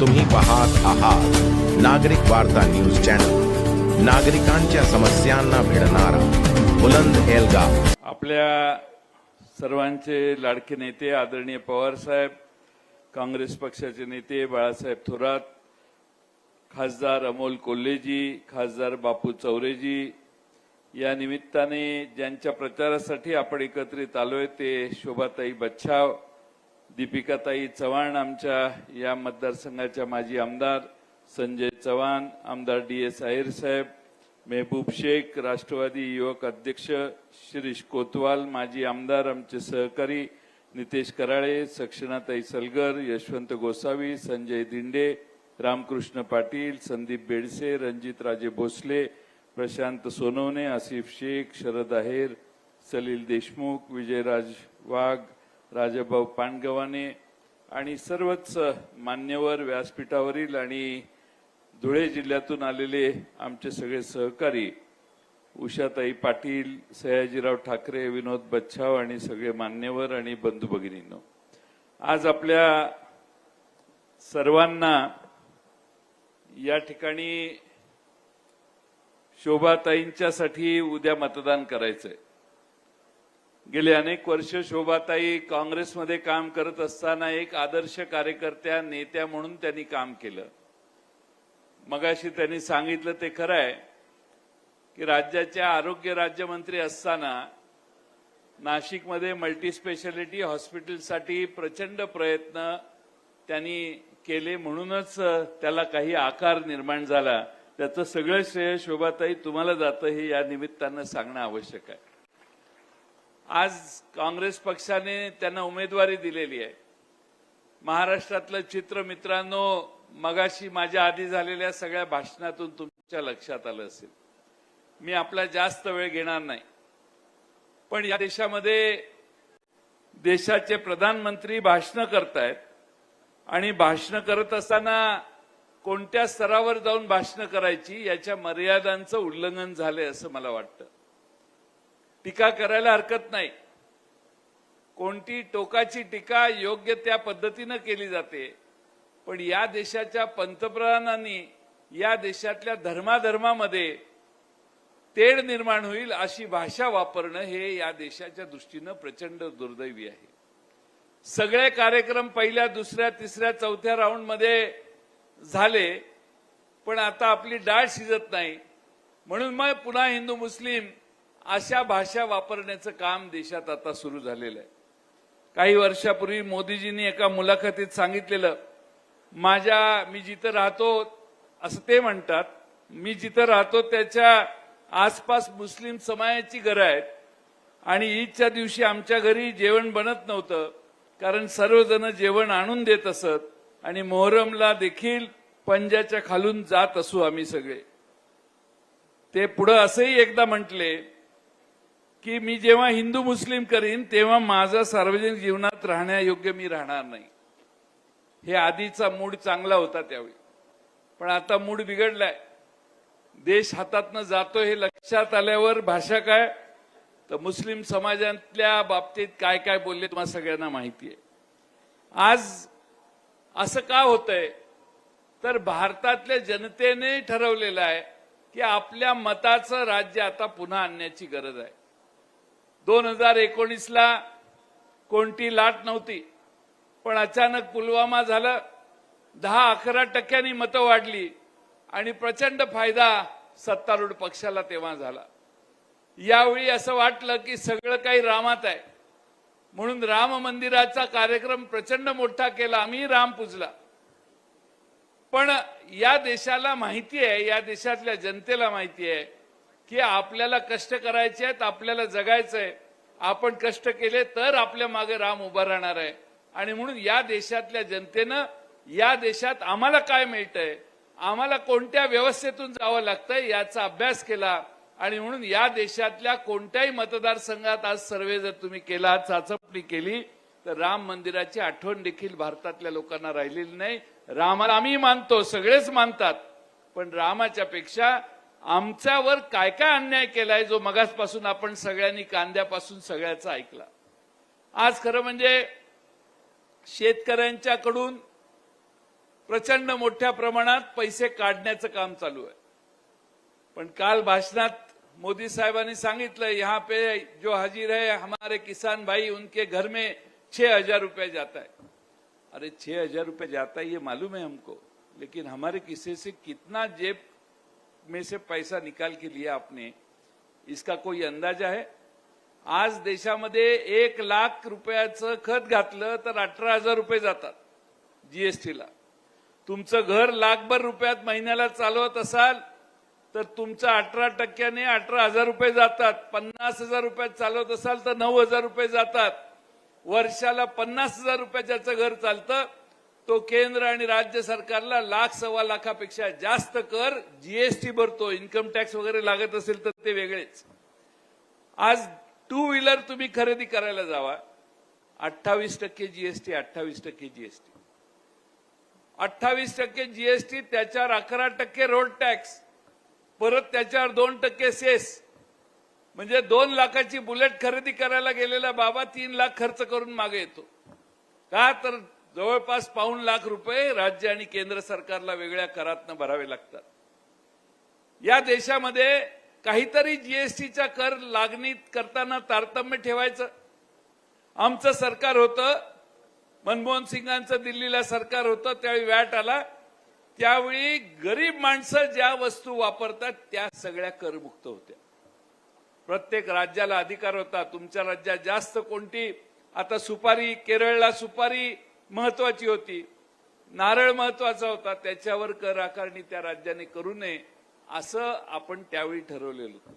तुम्ही पाहत आहात नागरिक वार्ता न्यूज चॅनल. नागरिकांच्या समस्यांना भिडणारा बुलंद एल्गार. आपल्या सर्वांचे लाडके नेते आदरणीय पवार साहेब काँग्रेस पक्षाचे नेते बाळासाहेब थोरात खासदार अमोल कोल्हेजी खासदार बापू चौरेजी या निमित्ताने ज्यांच्या प्रचारासाठी आपण एकत्रित आलोय ते शोभाताई बच्छाव दीपिकाताई चव्हाण आमच्या या मतदारसंघाच्या माजी आमदार संजय चव्हाण आमदार डी एस आहिर साहेब मेहबूब शेख राष्ट्रवादी युवक अध्यक्ष शिरीष कोतवाल माजी आमदार आमचे सहकारी नितेश कराळे सक्षणाताई सलगर यशवंत गोसावी संजय दिंडे रामकृष्ण पाटील संदीप बेडसे रणजितराजे भोसले प्रशांत सोनवणे आसिफ शेख शरद आहेर सलील देशमुख विजयराज वाघ राजाभाऊ पांडगवाने आणि सर्वच मान्यवर व्यासपीठावरील आणि धुळे जिल्ह्यातून आलेले आमचे सगळे सहकारी उषाताई पाटील सयाजीराव ठाकरे विनोद बच्छाव आणि सगळे मान्यवर आणि बंधू भगिनींनो आज आपल्या सर्वांना या ठिकाणी शोभाताईंच्यासाठी उद्या मतदान करायचंय. गेले अनेक वर्ष शोभाताई काँग्रेसमध्ये काम करत असताना एक आदर्श कार्यकर्त्या नेत्या म्हणून त्यांनी काम केलं. मगाशी त्यांनी सांगितलं ते खरं आहे की राज्याच्या आरोग्य राज्यमंत्री असताना नाशिकमध्ये मल्टीस्पेशालिटी हॉस्पिटलसाठी प्रचंड प्रयत्न त्यांनी केले म्हणूनच त्याला काही आकार निर्माण झाला. त्याचं सगळं श्रेय शोभाताई तुम्हाला जातं हे या निमित्तानं सांगणं आवश्यक आहे. आज काँग्रेस पक्षाने त्यांना उमेदवारी दिलेली आहे. महाराष्ट्रातलं चित्र मित्रांनो मगाशी माझ्या आधी झालेल्या सगळ्या भाषणातून तुमच्या लक्षात आलं असेल. मी आपला जास्त वेळ घेणार नाही. पण या देशामध्ये देशाचे प्रधानमंत्री भाषणं करतायत आणि भाषणं करत असताना कोणत्या स्तरावर जाऊन भाषणं करायची याच्या मर्यादांचं उल्लंघन झालंय असं मला वाटतं. टीका करायला हरकत नाही. कोणती टोकाची टीका योग्य त्या पद्धतीनं केली जाते पण या देशाच्या पंतप्रधानांनी या देशातल्या धर्माधर्मामध्ये तेढ निर्माण होईल अशी भाषा वापरणं हे या देशाच्या दृष्टीनं प्रचंड दुर्दैवी आहे. सगळे कार्यक्रम पहिल्या दुसऱ्या तिसऱ्या चौथ्या राऊंडमध्ये झाले पण आता आपली डाळ शिजत नाही. म्हणून मग पुन्हा हिंदू मुस्लिम अशा भाषा वापरण्याचं काम देशात आता सुरू झालेलं आहे. काही वर्षापूर्वी मोदीजींनी एका मुलाखतीत सांगितलेलं माझ्या मी जिथं राहतो असं ते म्हणतात मी जिथं राहतो त्याच्या आसपास मुस्लिम समाजाची घरं आहेत आणि ईदच्या दिवशी आमच्या घरी जेवण बनत नव्हतं कारण सर्वजण जेवण आणून देत असत आणि मोहरमला देखील पंजाच्या खालून जात असू आम्ही सगळे. ते पुढं असंही एकदा म्हटले की मी जेव्हा हिंदू मुस्लिम करीन तेव्हा माझा सार्वजनिक जीवनात राहण्यायोग्य मी राहणार नाही. हे आधीचा मूड चांगला होता त्यावेळी. पण आता मूड बिघडलाय. देश हातातनं जातो हे लक्षात आल्यावर भाषा काय? तर मुस्लिम समाजातल्या बाबतीत काय काय बोलले तुम्हाला सगळ्यांना माहिती आहे. आज असं का होतंय? तर भारतातल्या जनतेने ठरवलेलं आहे की आपल्या मताचं राज्य आता पुन्हा आणण्याची गरज आहे. दोन हजार एकोणीसला कोणती लाट नव्हती पण अचानक पुलवामा झालं दहा अकरा टक्क्यांनी मतं वाढली आणि प्रचंड फायदा सत्तारूढ पक्षाला तेव्हा झाला. यावेळी असं वाटलं की सगळं काही रामात आहे. म्हणून राम मंदिराचा कार्यक्रम प्रचंड मोठा केला आम्ही राम पूजला. पण या देशाला माहिती आहे या देशातल्या जनतेला माहिती आहे की आपल्याला कष्ट करायचे आहेत आपल्याला जगायचं आहे आपण कष्ट केले तर आपल्या मागे राम उभा राहणार आहे. आणि म्हणून या देशातल्या जनतेनं या देशात आम्हाला काय मिळतंय आम्हाला कोणत्या व्यवस्थेतून जावं लागतंय याचा अभ्यास केला. आणि म्हणून या देशातल्या कोणत्याही मतदारसंघात आज सर्वे जर तुम्ही केला चाचपणी केली तर राम मंदिराची आठवण देखील भारतातल्या लोकांना राहिलेली नाही. रामाला आम्ही मानतो सगळेच मानतात. पण रामाच्या पेक्षा आमच्यावर काय काय अन्याय केलाय जो मगासपासून आपण सगळ्यांनी कांद्यापासून सगळ्याचा ऐकला. आज खरं म्हणजे शेतकऱ्यांच्याकडून प्रचंड मोठ्या प्रमाणात पैसे काढण्याचं काम चालू आहे. पण काल भाषणात मोदी साहेबांनी सांगितलं यहाँ पे जो हाजिर है हमारे किसान भाई उनके घर में छह हजार रुपये जाता है. अरे छह हजार रुपये जाता है ये मालूम है हमको लेकिन हमारे किसी से कितना जेब में से पैसा निकाल के लिया आपने इसका कोई अंदाजा है? आज देशामध्ये एक लाख रुपयाचं खत घातलं तर अठरा हजार रुपये जातात जीएसटीला तुमचं घर लाखभर रुपयात महिन्याला चालवत असाल तर तुमचं अठरा टक्क्याने अठरा हजार रुपये जातात. पन्नास हजार रुपयात चालवत असाल तर नऊ हजार रुपये जातात. वर्षाला पन्नास हजार रुपयाचं घर चालतं तो केंद्र आणि राज्य सरकारला लाख सव्वा लाखापेक्षा जास्त कर जीएसटी भरतो. इन्कम टॅक्स वगैरे लागत असेल तर ते वेगळेच. आज टू व्हीलर तुम्ही खरेदी करायला जावा. अठ्ठावीस टक्के जीएसटी अठ्ठावीस टक्के जीएसटी अठ्ठावीस टक्के जीएसटी त्याच्यावर अकरा टक्के रोड टॅक्स परत त्याच्यावर दोन टक्के सेस म्हणजे दोन लाखाची बुलेट खरेदी करायला गेलेला बाबा तीन लाख खर्च करून मागे येतो. का तर जवळपास पाऊण लाख रुपये राज्य आणि केंद्र सरकारला वेगळ्या करातनं भरावे लागतात. या देशामध्ये काहीतरी जीएसटीचा कर लागणीत करताना तारतम्य ठेवायचं. आमचं सरकार होतं मनमोहन सिंगांचं दिल्लीला सरकार होतं त्यावेळी वॅट आला. त्यावेळी गरीब माणसं ज्या वस्तू वापरतात त्या सगळ्या करमुक्त होत्या. प्रत्येक राज्याला अधिकार होता. तुमच्या राज्यात जास्त कोणती आता सुपारी केरळला सुपारी महत्वाची होती. नारळ महत्त्वाचा होता. त्याच्यावर कर आकारणी त्या राज्याने करू नये असं आपण त्यावेळी ठरवलेलं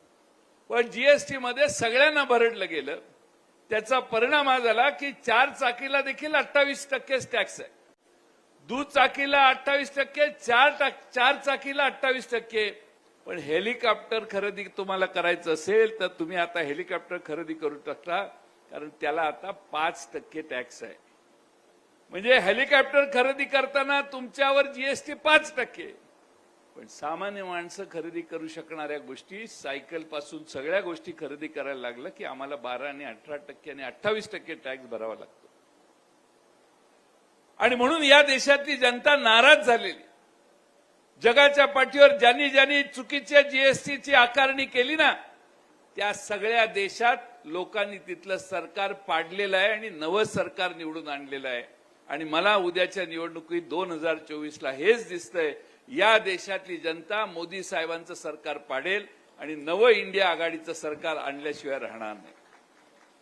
पण जीएसटी मध्ये सगळ्यांना भरडलं गेलं. त्याचा परिणाम हा झाला की चार चाकीला देखील अठ्ठावीस टक्केच टॅक्स आहे. दुचाकीला चाकीला अठ्ठावीस टक्के चार टाक चार चाकीला अठ्ठावीस टक्के. पण हेलिकॉप्टर खरेदी तुम्हाला करायचं असेल तर तुम्ही आता हेलिकॉप्टर खरेदी करू शकता. कारण त्याला आता पाच टक्के टॅक्स आहे. म्हणजे हेलिकॉप्टर खरेदी करताना तुमच्यावर जीएसटी पाच टक्के. पण सामान्य माणसं खरेदी करू शकणाऱ्या गोष्टी सायकलपासून सगळ्या गोष्टी खरेदी करायला लागलं की आम्हाला बारा आणि अठरा टक्के आणि अठ्ठावीस टक्के टॅक्स भरावा लागतो. आणि म्हणून या देशातली जनता नाराज झालेली. जगाच्या पाठीवर ज्यांनी ज्यांनी चुकीच्या जीएसटीची आकारणी केली ना त्या सगळ्या देशात लोकांनी तिथलं सरकार पाडलेलं आहे आणि नवं सरकार निवडून आणलेलं आहे. आणि मला उद्याच्या निवडणुकीत दोन हजार चोवीसला हेच दिसतंय या देशातली जनता मोदी साहेबांचं सरकार पाडेल आणि नवं इंडिया आघाडीचं सरकार आणल्याशिवाय राहणार नाही.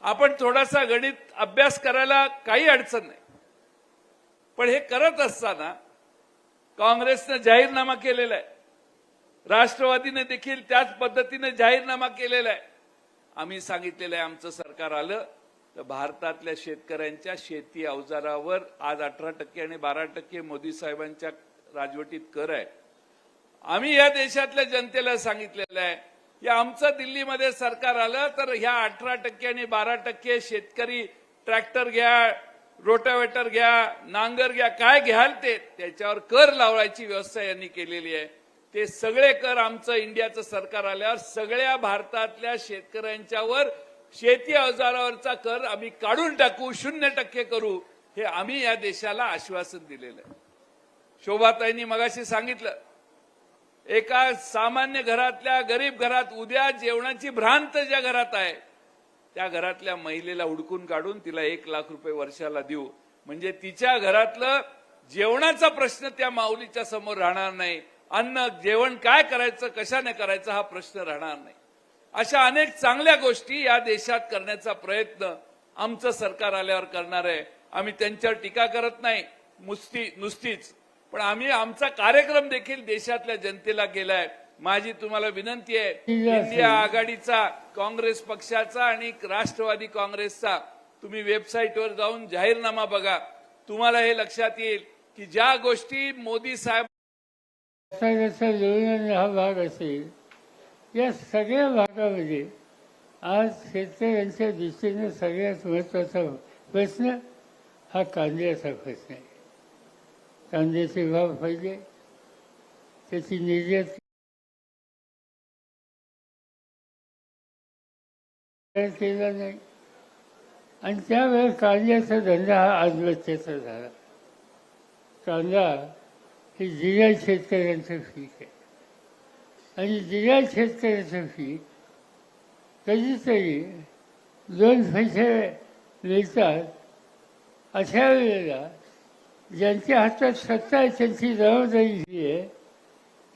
आपण थोडासा गणित अभ्यास करायला काही अडचण नाही. पण हे करत असताना काँग्रेसनं जाहीरनामा केलेला आहे. राष्ट्रवादीने देखील त्याच पद्धतीने जाहीरनामा केलेला आहे. आम्ही सांगितलेलं आहे आमचं सरकार आलं तर भारतातल्या शेतकऱ्यांच्या शेती अवजारावर आज अठरा टक्के आणि बारा टक्के मोदी साहेबांच्या राजवटीत कर आहे. आम्ही या देशातल्या जनतेला सांगितलेलं आहे की आमचं दिल्लीमध्ये सरकार आलं तर ह्या अठरा टक्के आणि बारा टक्के शेतकरी ट्रॅक्टर घ्या रोटावेटर घ्या नांगर घ्या काय घ्याल ते त्याच्यावर कर लावायची व्यवस्था यांनी केलेली आहे. ते सगळे कर आमचं इंडियाचं सरकार आल्यावर सगळ्या भारतातल्या शेतकऱ्यांच्यावर शेती अवजारावरचा कर आम्ही काढून टाकू शून्य टक्के करू हे आम्ही या देशाला आश्वासन दिलेलं आहे. शोभाताईंनी मगाशी सांगितलं एका सामान्य घरातल्या गरीब घरात उद्या जेवणाची भ्रांत ज्या घरात आहे त्या घरातल्या महिलेला हुडकून काढून तिला एक लाख रुपये वर्षाला देऊ. म्हणजे तिच्या घरातलं जेवणाचा प्रश्न त्या माऊलीच्या समोर राहणार नाही. अन्न जेवण काय करायचं कशाने करायचं हा प्रश्न राहणार नाही. अशा अनेक चांगल्या गोष्टी या देशात करण्याचा प्रयत्न आमचं सरकार आल्यावर करणार आहे. आम्ही त्यांच्यावर टीका करत नाही नुसती नुसतीच. पण आम्ही आमचा कार्यक्रम देखील देशातल्या जनतेला केलाय. माझी तुम्हाला विनंती आहे इंडिया आघाडीचा काँग्रेस पक्षाचा आणि राष्ट्रवादी काँग्रेसचा तुम्ही वेबसाईटवर जाऊन जाहीरनामा बघा. तुम्हाला हे लक्षात येईल की ज्या गोष्टी मोदी साहेब हा भाग असेल या सगळ्या भागामध्ये आज शेतकऱ्यांच्या दृष्टीने सगळ्यात महत्त्वाचा प्रश्न हा कांद्याचा प्रश्न आहे. कांद्याचे भाव पाहिजे त्याची निर्यात केला नाही. आणि त्यावेळेस कांद्याचा धंदा हा आत्महत्येचा झाला. कांदा हे जिल्ह्यात शेतकऱ्यांचं पीक आहे. आणि दिल्या शेतकऱ्यासाठी कधीतरी दोन पैसे मिळतात अशा वेळेला ज्यांच्या हातात सत्ता आहे त्यांची जबाबदारी ही आहे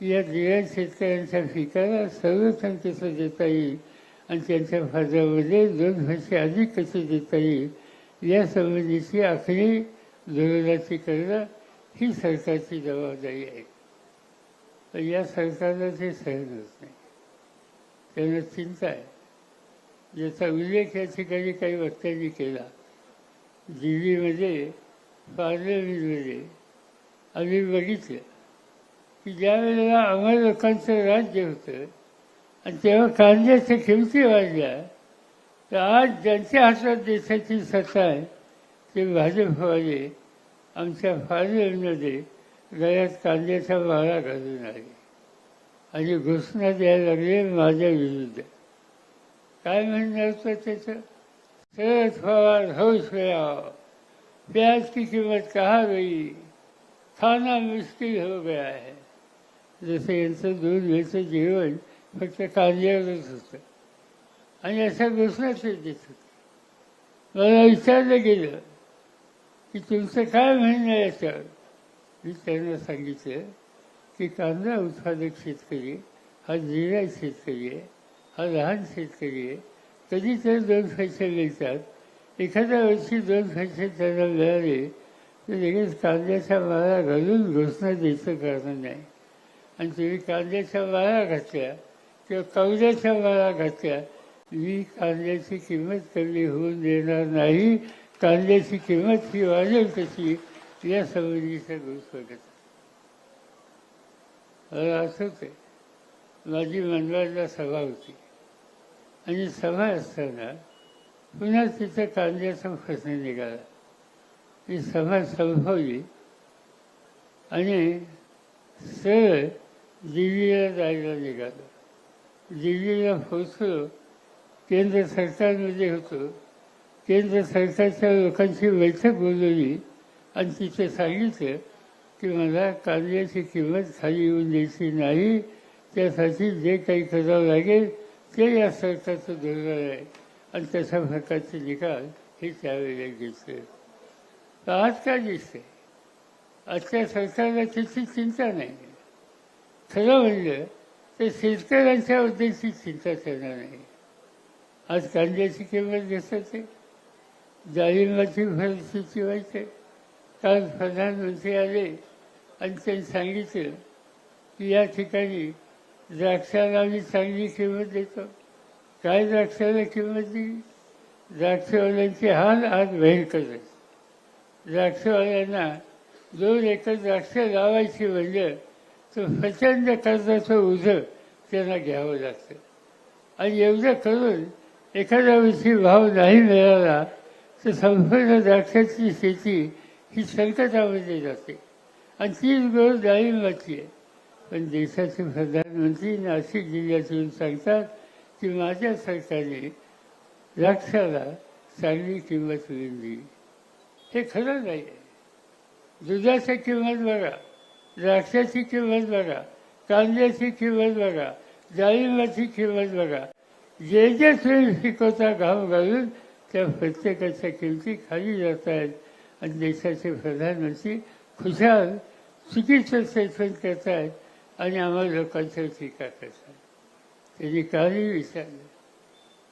की या दिल्या शेतकऱ्यांच्या पिकाला संरक्षण कसं देता येईल आणि त्यांच्या फायद्यामध्ये दोन पैसे अधिक कसे देता येईल यासंबंधीची आखणी धोरणाची करणं ही सरकारची जबाबदारी आहे. या सरकारला ते सहन होत नाही त्यांना चिंता आहे. ज्याचा उल्लेख या ठिकाणी काही वक्त्यांनी केला. दिल्लीमध्ये पार्लमेंटमध्ये आम्ही बघितलं की ज्या वेळेला आम्हा लोकांचं राज्य होतं आणि तेव्हा कांद्याच्या किमती वाढल्या तर आज ज्यांच्या हातात देशाची सत्ता आहे ते भाजपवाले आमच्या पार्लमेंटमध्ये गळ्यात कांद्याचा माळा घालून आले. आणि घोषणा द्यायला लागले माझ्या विरुद्ध. काय म्हणणार तर त्याचं? शरद पवार हौस में प्याज की किंमत कहाँ गई खाना मुश्किल हो गया है. जसं यांचं दूध घ्यायचं जेवण फक्त कांद्यावरच होतं. आणि अशा घोषणा ते देत होते. मला विचारलं गेलं की तुमचं काय म्हणणं याच्यावर मी त्यांना सांगितलं की कांदा उत्पादक शेतकरी हा निर्णय शेतकरी आहे हा लहान शेतकरी आहे कधी तर दोन पैसे मिळतात एखाद्या वर्षी दोन पैसे त्यांना मिळाले तर लगेच कांद्याच्या माळा घालून घोषणा द्यायचं कारण नाही. आणि तुम्ही कांद्याच्या माळा घातल्या किंवा कवड्याच्या माळा घातल्या मी कांद्याची किंमत कमी होऊन देणार नाही. कांद्याची किंमत ही वाढेल कशी? या संबंधीचा गोष्ट बघत मला माझी मंडळाला सभा होती. आणि सभा असताना पुन्हा तिथं कांद्याचा प्रश्न निघाला. ती सभा संभवली आणि सरळ दिल्लीला जायला निघालो. दिल्लीला पोचलो केंद्र सरकारमध्ये होतो. केंद्र सरकारच्या लोकांची बैठक बोलवली. आणि तिथे सांगितलं की मला कांद्याची किंमत खाली येऊन द्यायची नाही. त्यासाठी जे काही करावं लागेल ते या सरकारचं धोरण आहे. आणि तशा प्रकारचे निकाल हे त्यावेळेला घेतले आज काय दिसते? आजच्या सरकारला त्याची चिंता नाही. खरं म्हणलं तर शेतकऱ्यांच्या उद्देशी चिंता करणार नाही आज कांद्याची किंमत घेतात डाळिंबाची परिस्थिती वाईट आहे. काल प्रधानमंत्री आले आणि त्यांनी सांगितलं की या ठिकाणी द्राक्षाला आम्ही चांगली किंमत देतो. काय द्राक्षाला किंमत दिली? द्राक्षवाल्यांचे हाल आज भयंकर आहेत द्राक्षवाल्यांना दोन एकर द्राक्ष लावायची म्हणजे तर प्रचंड कर्जाचं ओझं त्यांना घ्यावं लागतं. आणि एवढं करून एखाद्या वर्षी भाव नाही मिळाला तर संपूर्ण द्राक्षाची शेती ही संकटामध्ये जाते. आणि तीच गरज डाळिंबाची आहे. पण देशाचे प्रधानमंत्री नाशिक जिल्ह्यात येऊन सांगतात की माझ्या सरकारने द्राक्षाला चांगली किंमत मिळून दिली. हे खरं नाही. आहे दुधाची किंमत बघा द्राक्षाची किंमत बघा कांद्याची किंमत बघा डाळिंबाची किंमत बघा. जे जे तुम्ही शिकवता घाम घालून त्या प्रत्येकाच्या किमती खाली जात आहेत आणि देशाचे प्रधानमंत्री खुशाल चुकीचं सेशन करत आहेत आणि आम्हाला लोकांच्यावर टीका करतात. त्यांनी काही विचारलं.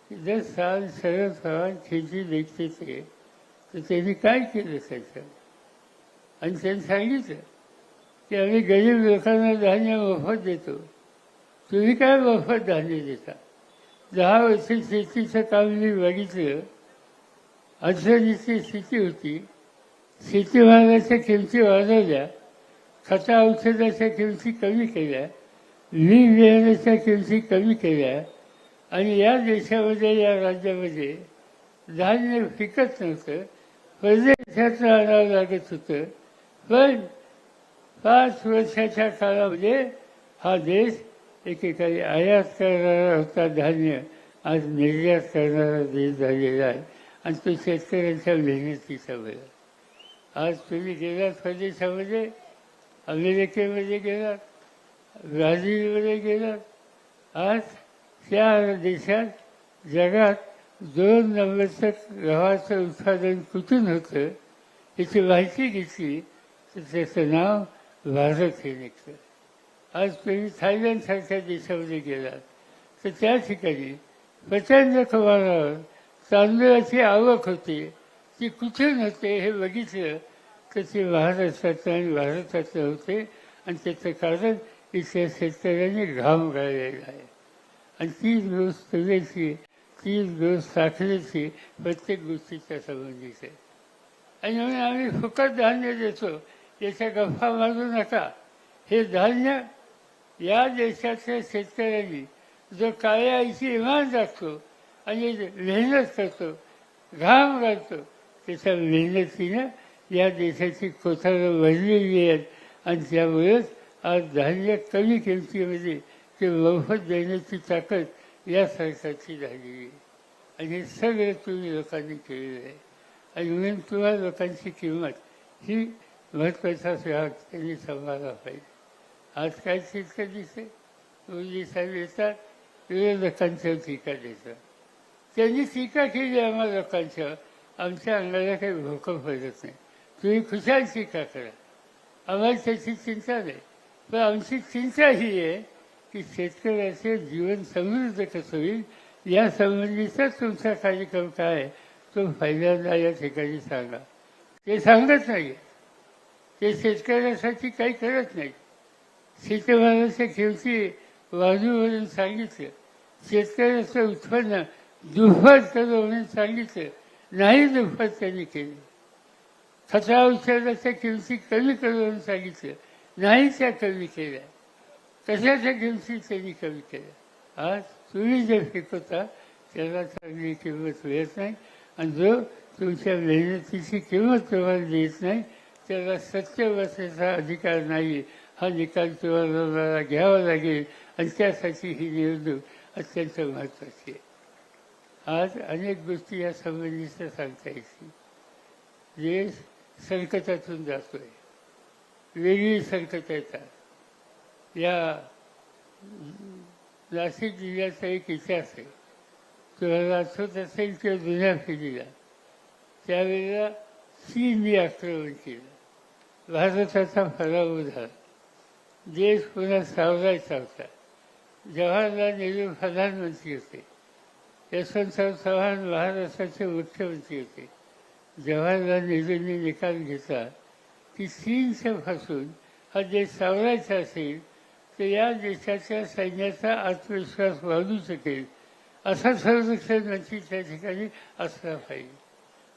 की जर साल शरद पवार खेती देखते ते तर त्यांनी काय केलं त्याच्यात आणि त्यांनी सांगितलं की आम्ही गरीब लोकांना धान्य मोफत देतो. तुम्ही काय मोफत धान्य देता? दहा वर्ष शेतीचं काम मी बघितलं. अडचणीची स्थिती होती. शेतीमालाच्या किमती वाढवल्या खता औषधाच्या किमती कमी केल्या वीज बियाण्याच्या किमती कमी केल्या आणि या देशामध्ये या राज्यामध्ये धान्य पिकत नव्हतं परदेशात आणावं लागत होतं. पण पाच वर्षाच्या काळामध्ये हा देश एकेकाळी आयात करणारा होता. धान्य आज निर्यात करणारा देश झालेला आहे आणि तो शेतकऱ्यांच्या मेहनतीचा वेळ आज तुम्ही गेलात म्हणजे प्रदेशामध्ये अमेरिकेमध्ये गेलात ब्राझीलमध्ये गेलात आज त्या देशात जगात दोन नंबरचं गव्हाचं उत्पादन कुठून होतं याची माहिती घेतली तर त्याचं नाव भारत हे निघतं. आज तुम्ही थायलंडसारख्या देशामध्ये गेलात तर त्या ठिकाणी प्रचंड प्रमाणावर तांदळाची आवक होते. ती कुठे नव्हते हे बघितलं तर ते महाराष्ट्रात आणि भारताचं होते. आणि त्याचं कारण इथल्या शेतकऱ्यांनी घाम गाळलेला आहे. आणि तीच दिवस तुझ्याची तीच दिवस साखरेची प्रत्येक गोष्टीच्या संबंधित आहे. आणि म्हणून आम्ही फुकट धान्य देतो. याच्या गप्पा मारू नका. हे धान्य या देशातल्या शेतकऱ्यांनी जो काळ्या आईची इमान दाखतो आणि मेहनत करतो घाम घालतो त्याच्या मेहनतीनं या देशाची कोथारं भरलेली आहेत. आणि त्यामुळेच आज धान्य कमी किमतीमध्ये ते मोफत देण्याची ताकद या सरकारची झालेली आहे. आणि हे सगळं तुम्ही लोकांनी केलेलं आहे. आणि म्हणून तुम्हा लोकांची किंमत ही महत्त्वाचा भाग त्यांनी सांभाळला पाहिजे. आज काय चित्र दिसते मोदी साहेब येतात विरोधकांच्या टीका देतात. त्यांनी टीका केली आम्हा लोकांच्या. आमच्या अंगाला काही भोकं पडत नाही. तुम्ही खुशाल टीका करा? आम्हाला त्याची चिंता नाही. पण आमची चिंता ही आहे की शेतकऱ्याचे जीवन समृद्ध कसं होईल या संबंधीचा तुमचा कार्यक्रम काय आहे तो पहिल्यांदा या ठिकाणी सांगा. ते सांगत नाही. ते शेतकऱ्यासाठी काही करत नाही. शेतमालाच्या किमती वाढूवरून सांगितलं. शेतकऱ्याचं उत्पन्न दुप्पट करू म्हणून सांगितलं. नाही दुप्पट त्यांनी केली. खता औषधाच्या किमती कमी करून सांगितलं. नाही त्या कमी केल्या. कशाच्या किमती त्यांनी कमी केल्या. आज तुम्ही जे शिकवता त्याला चांगली किंमत मिळत नाही. आणि जो तुमच्या मेहनतीची किंमत तुम्हाला देत नाही त्याला सत्य बसायचा अधिकार नाही. हा निकाल तुम्हाला घ्यावा लागेल. आणि त्यासाठी ही निवडणूक अत्यंत महत्त्वाची आहे. आज अनेक गोष्टी या संबंधीच्या सांगता येतील. देश संकटातून जातोय. वेगळी संकट येतात. या नाशिक जिल्ह्याचा एक इतिहास आहे. तुम्हाला आठवत असेल किंवा जुन्या पिढीला त्यावेळेला चीनने आक्रमण केलं. भारताचा पराभव झाला. देश पुन्हा सावरायचा होता. जवाहरलाल नेहरू प्रधानमंत्री होते. यशवंतराव चव्हाण महाराष्ट्राचे मुख्यमंत्री होते. जवाहरलाल नेहरूंनी निकाल घेतला. की चीनच्या पासून हा देश सावरायचा असेल तर या देशाच्या सैन्याचा आत्मविश्वास वाढू शकेल असा संरक्षण मंत्री त्या ठिकाणी असला पाहिजे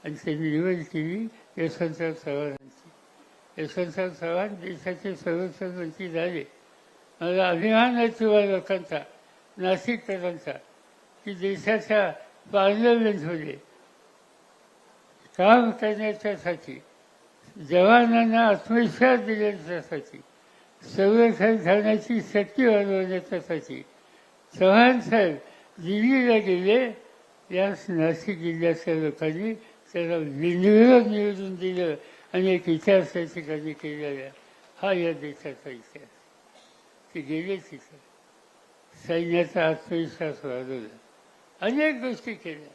आणि त्यांनी निवड केली यशवंतराव चव्हाणांची यशवंतराव चव्हाण देशाचे संरक्षण मंत्री झाले. मला अभिमान आहे तुम्हाला लोकांचा नाशिककरांचा की देशाच्या पार्लमेंटमध्ये काम करण्याच्यासाठी जवानांना आत्मविश्वास देण्याच्यासाठी संरक्षण करण्याची शक्ती वाढवण्याच्यासाठी चव्हाण साहेब दिल्लीला गेले. या नाशिक जिल्ह्याच्या लोकांनी त्याला बिनविरोध निवडून दिलं आणि एक इतिहास त्या ठिकाणी केलेला हा या देशाचा इतिहास. ते गेले तिथं. सैन्याचा आत्मविश्वास वाढवला. अनेक गोष्टी केल्या.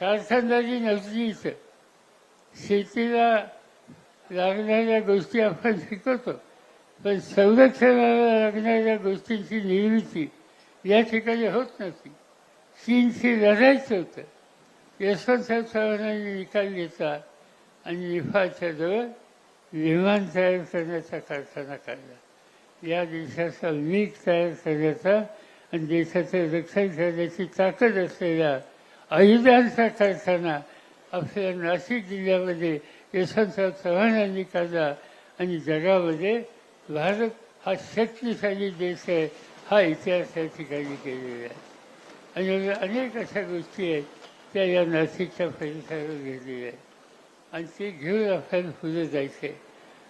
कारखानदारी नव्हती शेतीला लागणाऱ्या गोष्टी आपण शिकवतो पण संरक्षणाला लागणाऱ्या गोष्टींची निर्मिती या ठिकाणी होत नव्हती. चीनशी लढायचं होतं. यशवंतराव चव्हाणांनी निकाल घेतला आणि निफाच्या जवळ विमान तयार करण्याचा कारखाना काढला. या देशाचा मीठ तयार करण्याचा आणि देशाचं रक्षण करण्याची ताकद असलेला आयुधांचा कारखाना आपल्या नाशिक जिल्ह्यामध्ये यशवंतराव चव्हाणांनी काढला आणि जगामध्ये भारत हा शक्तिशाली देश आहे हा इतिहास या ठिकाणी केलेला आहे. आणि अनेक अशा गोष्टी आहेत त्या या नाशिकच्या परिसरावर घेतलेल्या आहेत. आणि ते घेऊन आपल्याला पुढे जायचं आहे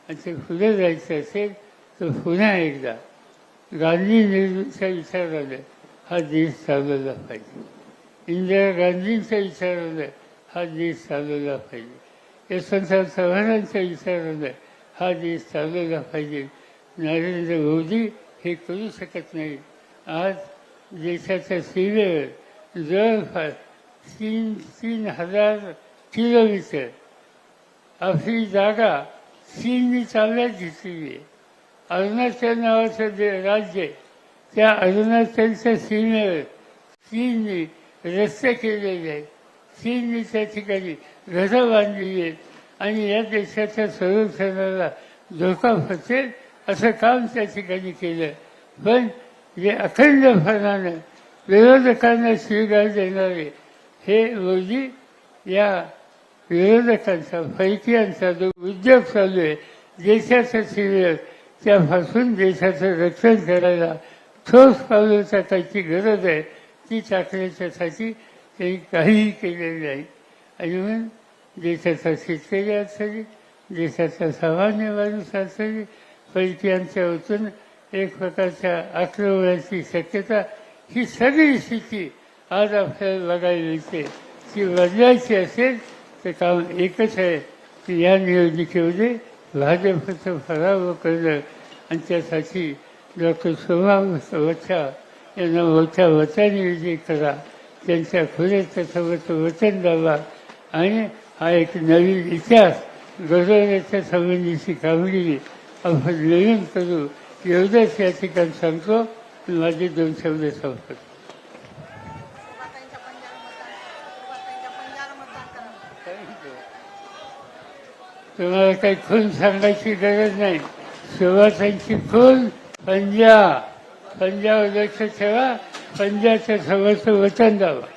आणि ते पुढे जायचं असेल तर पुन्हा एकदा गांधी विचार विचारानं हा देश चालवला पाहिजे. इंदिरा गांधींच्या विचारानं हा देश चालवला पाहिजे. यशवंतराव चव्हाणांच्या आलाय हा देश चालवला पाहिजे. नरेंद्र मोदी हे करू शकत नाही आज देशाच्या सीमेवर जवळपास तीन तीन हजार किलोमीटर. आपली जागा चीनने ताब्यात घेतलेली आहे अरुणाचल नावाचं जे राज्य आहे, त्या अरुणाचलच्या सीमेवर चीननी रस्ते केलेले आहेत. चीननी त्या ठिकाणी घरं बांधलेली आहेत आणि या देशाच्या संरक्षणाला धोका फसेल असं काम त्या ठिकाणी केलं. पण जे अखंडपणानं विरोधकांना स्वीकार देणारे हे मोदी या विरोधकांचा फैकियांचा जो उद्योग चालू आहे देशाच्या सीमेवर त्यापासून देशाचं रक्षण करायला ठोस पावलं टाकायची गरज आहे. ती टाकण्याच्यासाठी त्यांनी काहीही केलेलं नाही. आणि म्हणून देशाचा शेतकरी असेल देशाचा सामान्य माणूस असेल पैकीयांच्या वतून एक प्रकारच्या आक्रमणाची शक्यता ही सगळी स्थिती आज आपल्याला बघायला मिळते. ती बदलायची असेल तर काम एकच आहे. की या निवडणुकीमध्ये भाजपचं पराभव करणं आणि त्यासाठी डॉक्टर शोभा वचा यांना मोठ्या वचाने विजयी करा. त्यांच्या खुल्याच्या वचन द्यावा. आणि हा एक नवीन इतिहास घडवण्याच्या संबंधीची कामगिरी आपण नवीन करू. एवढंच या ठिकाणी सांगतो. आणि माझे दोन शब्द संपत सुरुवातांच्या पंजाला मतदान सुरुवातांच्या पंजाला मतदान करा तुम्हाला काही खून सांगायची गरज नाही. सुरुवातांची खून पंजा. पंजाब लक्ष ठेवा. पंजाचं सगळं वचन द्यावं.